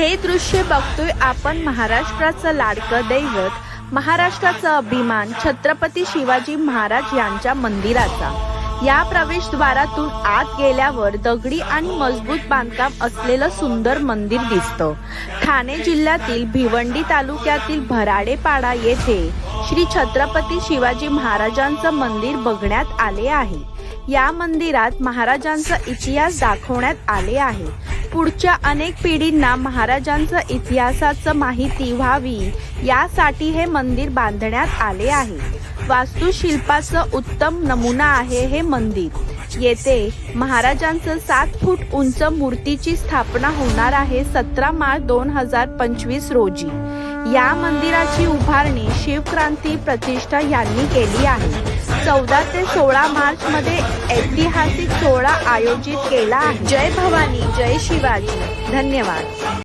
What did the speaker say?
हे दृश्य बघतोय आपण महाराष्ट्राचं लाडकं दैवत महाराष्ट्राचा अभिमान छत्रपती शिवाजी महाराज यांच्या मंदिराचा. या प्रवेशद्वारातून आत गेल्यावर दगडी आणि मजबूत बांधकाम असलेलं सुंदर मंदिर दिसतं. ठाणे जिल्ह्यातील भिवंडी तालुक्यातील भराडेपाडा येथे श्री छत्रपती शिवाजी महाराजांचं मंदिर बघण्यात आले आहे. या मंदिरात महाराजांचा इतिहास दाखवण्यात आले आहे. पुढच्या अनेक पिढींना महाराजांचं इतिहासाचं माहिती व्हावी यासाठी हे मंदिर बांधण्यात आले आहे. वास्तुशिल्पाचं उत्तम नमुना आहे हे मंदिर. येथे महाराजांचं सात फूट उंच मूर्तीची स्थापना होणार आहे सतरा मार्च दोन हजार पंचवीस रोजी. या मंदिराची उभारणी शिवक्रांती प्रतिष्ठा यांनी केली आहे. चौदा ते सोळा मार्च मध्ये ऐतिहासिक सोहळा आयोजित केला आहे. जय भवानी जय शिवाजी. धन्यवाद.